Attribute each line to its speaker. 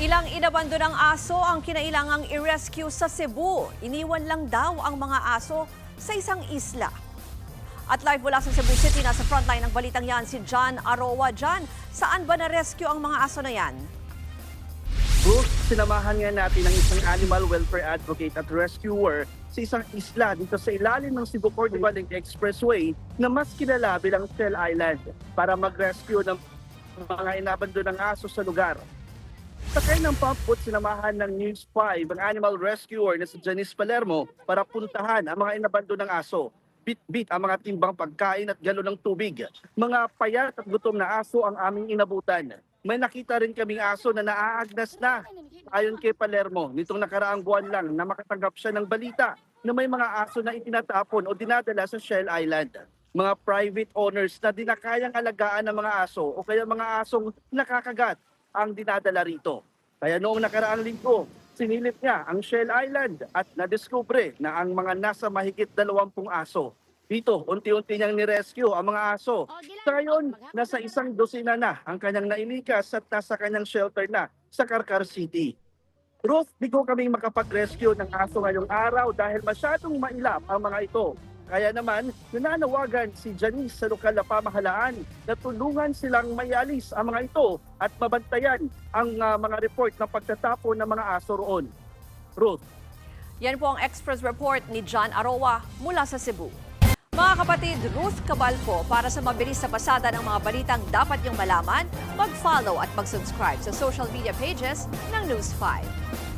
Speaker 1: Ilang inabandonang aso ang kinailangang i-rescue sa Cebu. Iniwan lang daw ang mga aso sa isang isla. At live mula sa Cebu City, nasa frontline ng balitang yan si John Aroa. John, saan ba na-rescue ang mga aso na yan?
Speaker 2: Bruce, sinamahan nga natin ang isang animal welfare advocate at rescuer sa isang isla dito sa ilalim ng Cebu Port Balik Expressway na mas kilala bilang Shell Island para mag-rescue ng mga inabandonang aso sa lugar. Sakay ng pump sinamahan ng News 5 ang animal rescuer na si Janice Palermo para puntahan ang mga inabandonang aso. Bit-bit ang mga timbang pagkain at galon ng tubig. Mga payat at gutom na aso ang aming inabutan. May nakita rin kaming aso na naaagnas na. Ayon kay Palermo, nitong nakaraang buwan lang na makatanggap siya ng balita na may mga aso na itinatapon o dinadala sa Shell Island. Mga private owners na dinakayang alagaan ng mga aso o kaya mga asong nakakagat ang dinadala rito. Kaya noong nakaraang linggo, sinilip niya ang Shell Island at nadiskubre na ang mga nasa mahigit 20 aso. Dito, unti-unti niyang nirescue ang mga aso. Sa ngayon, nasa isang dosina na ang kanyang nailikas at nasa kanyang shelter na sa Karkar City. Ruth, di ko kami makapag-rescue ng aso ngayong araw dahil masyadong mailap ang mga ito. Kaya naman, nananawagan si Janice sa lokal na pamahalaan na tulungan silang mayalis ang mga ito at mabantayan ang ah, mga report ng pagtatapon ng mga aso roon. Ruth.
Speaker 1: Yan po ang Express Report ni John Aroa mula sa Cebu. Mga kapatid, Ruth Cabalco, para sa mabilis na pasada ng mga balitang dapat niyong malaman, mag-follow at mag-subscribe sa social media pages ng News 5.